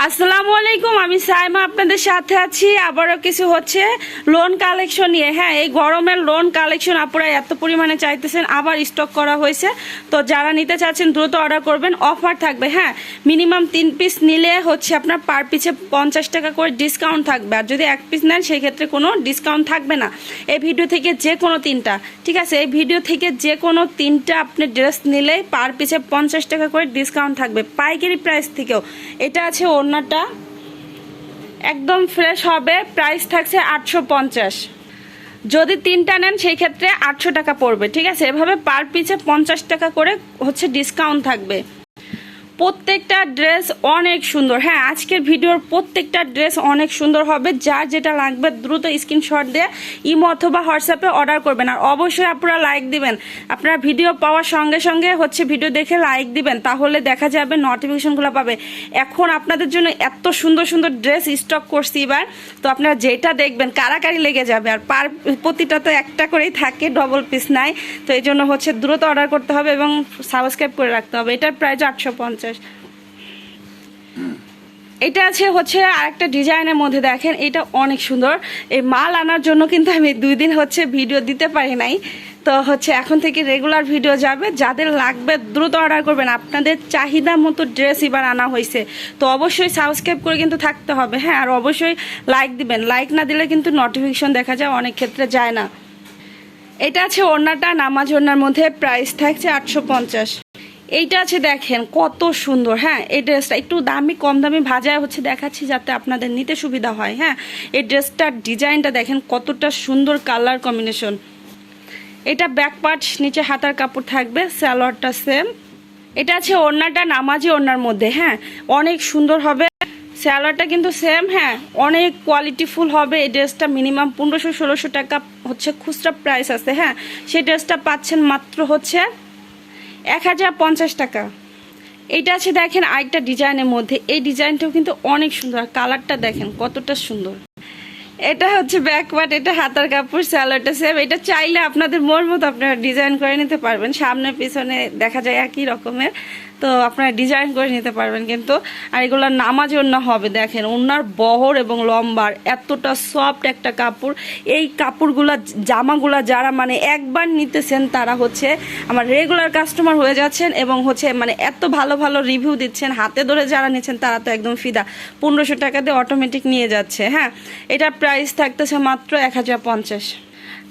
আসসালামু আলাইকুম, আমি সাইমা আপনাদের সাথে আছি। আবারও কিছু হচ্ছে লোন কালেকশন নিয়ে। হ্যাঁ এই গরমের লোন কালেকশন আপনারা এত পরিমাণে চাইতেছেন, আবার স্টক করা হয়েছে। তো যারা নিতে চাচ্ছেন, দ্রুত অর্ডার করবেন। অফার থাকবে হ্যাঁ মিনিমাম তিন পিস নিলে হচ্ছে আপনার পার পিছে পঞ্চাশ টাকা করে ডিসকাউন্ট থাকবে। আর যদি এক পিস নেন সেই ক্ষেত্রে কোনো ডিসকাউন্ট থাকবে না। এই ভিডিও থেকে যে কোনো তিনটা, ঠিক আছে? এই ভিডিও থেকে যে কোনো তিনটা আপনি ড্রেস নিলেই পার পিছে পঞ্চাশ টাকা করে ডিসকাউন্ট থাকবে। পাইকারি প্রাইস থেকেও। এটা আছে ওড়নাটা একদম ফ্রেশ হবে। প্রাইস থাকছে আটশো পঞ্চাশ। যদি তিনটা নেন, সেই ক্ষেত্রে আটশো টাকা পড়বে, ঠিক আছে? এভাবে পার পিছে পঞ্চাশ টাকা করে হচ্ছে ডিসকাউন্ট থাকবে। প্রত্যেকটা ড্রেস অনেক সুন্দর। হ্যাঁ আজকের ভিডিওর প্রত্যেকটা ড্রেস অনেক সুন্দর হবে। যার যেটা লাগবে দ্রুত স্ক্রিনশট দিয়ে ইমো অথবা হোয়াটসঅ্যাপে অর্ডার করবেন। আর অবশ্যই আপনারা লাইক দিবেন। আপনারা ভিডিও পাওয়ার সঙ্গে সঙ্গে হচ্ছে ভিডিও দেখে লাইক দিবেন। তাহলে দেখা যাবে নোটিফিকেশনগুলো পাবে। এখন আপনাদের জন্য এত সুন্দর সুন্দর ড্রেস স্টক করছি এবার। তো আপনারা যেটা দেখবেন, কারাকারি লেগে যাবে। আর পার প্রতিটা তো একটা করেই থাকে ডবল পিস নাই। তো এই জন্য হচ্ছে দ্রুত অর্ডার করতে হবে এবং সাবস্ক্রাইব করে রাখতে হবে। এটার প্রাইস আটশো পঞ্চাশ। এটা আছে হচ্ছে আরেকটা ডিজাইনের মধ্যে দেখেন, এটা অনেক সুন্দর। এই মাল আনার জন্য কিন্তু আমি দুই দিন হচ্ছে ভিডিও দিতে পারি নাই। তো হচ্ছে এখন থেকে রেগুলার ভিডিও যাবে, যাদের লাগবে দ্রুত অর্ডার করবেন। আপনাদের চাহিদা মতো ড্রেস এবার আনা হয়েছে। তো অবশ্যই সাবস্ক্রাইব করে কিন্তু থাকতে হবে হ্যাঁ? আর অবশ্যই লাইক দিবেন। লাইক না দিলে কিন্তু নোটিফিকেশন দেখা যায়, অনেক ক্ষেত্রে যায় না। এটা আছে ওড়নাটা, নামাজ ওড়নার মধ্যে প্রাইস থাকছে আটশো পঞ্চাশ। এইটা আছে দেখেন, কত সুন্দর। হ্যাঁ এই ড্রেসটা একটু দামি, কম দামি ভাজায় হচ্ছে দেখাচ্ছি যাতে আপনাদের নিতে সুবিধা হয়। হ্যাঁ এই ড্রেসটার ডিজাইনটা দেখেন কতটা সুন্দর কালার কম্বিনেশন। এটা ব্যাক পার্ট, নিচে হাতার কাপড় থাকবে স্যালোয়ারটা সেম। এটা আছে ওড়নাটা নামাজি ওড়নার মধ্যে। হ্যাঁ অনেক সুন্দর হবে। স্যালোয়ারটা কিন্তু সেম হ্যাঁ অনেক কোয়ালিটিফুল হবে। এই ড্রেসটা মিনিমাম পনেরোশো, ষোলোশো টাকা হচ্ছে খুচরা প্রাইস আছে। হ্যাঁ সেই ড্রেসটা পাচ্ছেন মাত্র হচ্ছে এক হাজার পঞ্চাশ টাকা। এটা আছে দেখেন আরেকটা ডিজাইনের মধ্যে। এই ডিজাইনটাও কিন্তু অনেক সুন্দর। কালারটা দেখেন কতটা সুন্দর। এটা হচ্ছে ব্যাকওয়ার্ড এটা হাতার কাপড় স্যালোয়ারটা সেম এটা চাইলে আপনাদের মন মতো আপনারা ডিজাইন করে নিতে পারবেন। সামনে, পিছনে দেখা যায় একই রকমের। তো আপনারা ডিজাইন করে নিতে পারবেন কিন্তু, আর এগুলো নামাজ অন্য হবে। দেখেন, ওনার বহর এবং লম্বার, এতটা সফট একটা কাপড়। এই কাপড়গুলা, জামাগুলা যারা মানে একবার নিতেছেন, তারা হচ্ছে আমার রেগুলার কাস্টমার হয়ে যাচ্ছেন এবং হচ্ছে মানে এত ভালো ভালো রিভিউ দিচ্ছেন। হাতে ধরে যারা নিচ্ছেন, তারা তো একদম ফিদা। পনেরোশো টাকা দিয়ে অটোমেটিক নিয়ে যাচ্ছে হ্যাঁ? এটার প্রাইস থাকতেছে মাত্র এক হাজার পঞ্চাশ।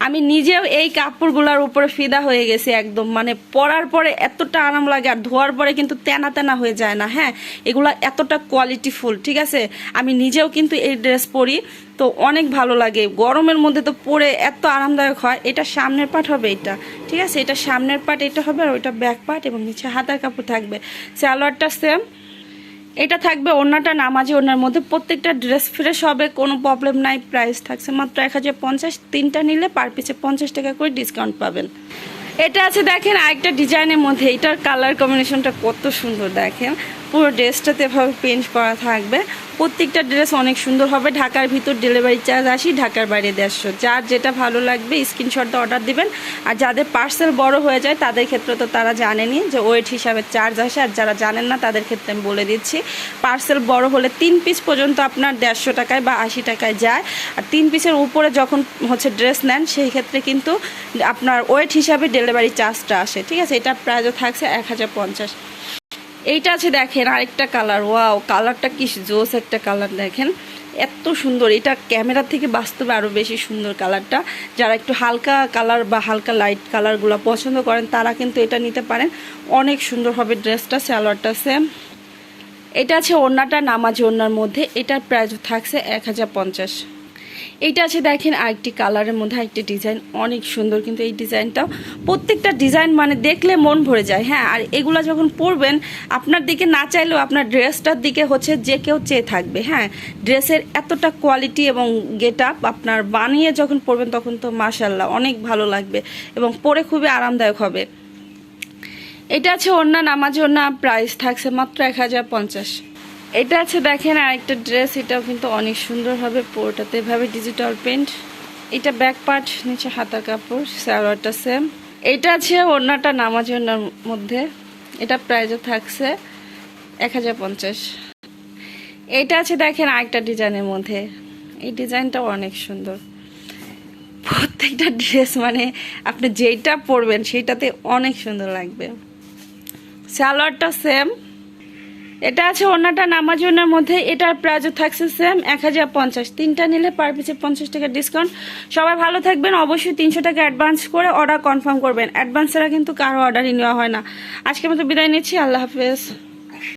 আমি নিজেও এই কাপড়গুলোর উপরে ফিদা হয়ে গেছি একদম। মানে পরার পরে এতটা আরাম লাগে আর ধোয়ার পরে কিন্তু তেনা তেনা হয়ে যায় না হ্যাঁ? এগুলো এতটা কোয়ালিটিফুল ঠিক আছে? আমি নিজেও কিন্তু এই ড্রেস পরি, তো অনেক ভালো লাগে। গরমের মধ্যে তো পরে এত আরামদায়ক হয়, এটা সামনের পাট হবে এটা, ঠিক আছে? এটা সামনের পাট, এটা হবে আর ওইটা ব্যাক পাট এবং নিচে হাতার কাপড় থাকবে। সালোয়ারটা সেম এটা থাকবে ওনাটা নামাজি ওনার মধ্যে প্রত্যেকটা ড্রেস ফ্রেশ হবে, কোনো প্রবলেম নাই প্রাইস থাকছে মাত্র এক হাজার পঞ্চাশ, তিনটা নিলে পার পিসে পঞ্চাশ টাকা করে ডিসকাউন্ট পাবেন। এটা আছে দেখেন আরেকটা ডিজাইনের মধ্যে, এটার কালার কম্বিনেশনটা কত সুন্দর দেখেন। পুরো ড্রেসটাতে এভাবে পেন্ট করা থাকবে। প্রত্যেকটা ড্রেস অনেক সুন্দর হবে। ঢাকার ভিতর ডেলিভারি চার্জ আসি, ঢাকার বাইরে দেড়শো। যার যেটা ভালো লাগবে স্ক্রিনশটটা অর্ডার দিবেন। আর যাদের পার্সেল বড় হয়ে যায়, তাদের ক্ষেত্রে তো তারা জানেনি যে ওয়েট হিসাবে চার্জ আসে। আর যারা জানেন না, তাদের ক্ষেত্রে আমি বলে দিচ্ছি। পার্সেল বড় হলে তিন পিস পর্যন্ত আপনার দেড়শো টাকায় বা আশি টাকায় যায়। আর তিন পিসের উপরে যখন হচ্ছে ড্রেস নেন, সেই ক্ষেত্রে কিন্তু আপনার ওয়েট হিসাবে ডেলিভারি চার্জটা আসে। ঠিক আছে? এটা প্রাইজও থাকছে এক হাজার পঞ্চাশ। এইটা আছে দেখেন আরেকটা কালার। ওয়াও, কালারটা কি জোস একটা কালার দেখেন। এত সুন্দর। এটা ক্যামেরা থেকে বাস্তবে আরও বেশি সুন্দর কালারটা। যারা একটু হালকা কালার বা হালকা লাইট কালারগুলো পছন্দ করেন, তারা কিন্তু এটা নিতে পারেন। অনেক সুন্দর হবে ড্রেসটা স্যালোয়ারটা সেম এটা আছে ওড়নাটা, নামাজি ওড়নার মধ্যে। এটার প্রাইস থাকছে এক হাজার পঞ্চাশ। এইটা আছে, দেখেন, আরেকটি কালারের মধ্যে একটি ডিজাইন। অনেক সুন্দর কিন্তু এই ডিজাইনটাও প্রত্যেকটা ডিজাইন মানে দেখলে মন ভরে যায় হ্যাঁ? আর এগুলা যখন পরবেন, আপনার দিকে না চাইলেও আপনার ড্রেসটার দিকে হচ্ছে যে কেউ চেয়ে থাকবে হ্যাঁ? ড্রেসের এতটা কোয়ালিটি এবং গেট আপ আপনার বানিয়ে যখন পরবেন, তখন তো মাশাল্লাহ অনেক ভালো লাগবে এবং পরে খুবই আরামদায়ক হবে। এটা আছে ওড়না, নামাজ ওড়না প্রাইস থাকছে মাত্র এক হাজার পঞ্চাশ। এটা আছে, দেখেন, আরেকটা ড্রেস এটাও কিন্তু অনেক সুন্দর হবে এভাবে ডিজিটাল প্রিন্ট এটা ব্যাক পার্ট নিচে হাতা কাপড়, সালোয়ারটা সেম এটা আছে ওড়নাটা নামাজ মধ্যে, এটা প্রাইজও থাকছে এক হাজার পঞ্চাশ। এটা আছে, দেখেন, আরেকটা ডিজাইনের মধ্যে। এই ডিজাইনটা অনেক সুন্দর। প্রত্যেকটা ড্রেস মানে আপনি যেইটা পরবেন, সেইটাতে অনেক সুন্দর লাগবে। সালোয়ারটা সেম এটা আছে অন্যটা নামাজনের মধ্যে, এটার প্রাইজও থাকছে সেম এক হাজার পঞ্চাশ। তিনটা নিলে পার পিছে পঞ্চাশ টাকা ডিসকাউন্ট সবাই ভালো থাকবেন, অবশ্যই তিনশো টাকা অ্যাডভান্স করে অর্ডার কনফার্ম করবেন। অ্যাডভান্স ছাড়া কিন্তু কারও অর্ডারই নেওয়া হয় না। আজকের মতো বিদায় নিচ্ছি, আল্লাহ হাফেজ।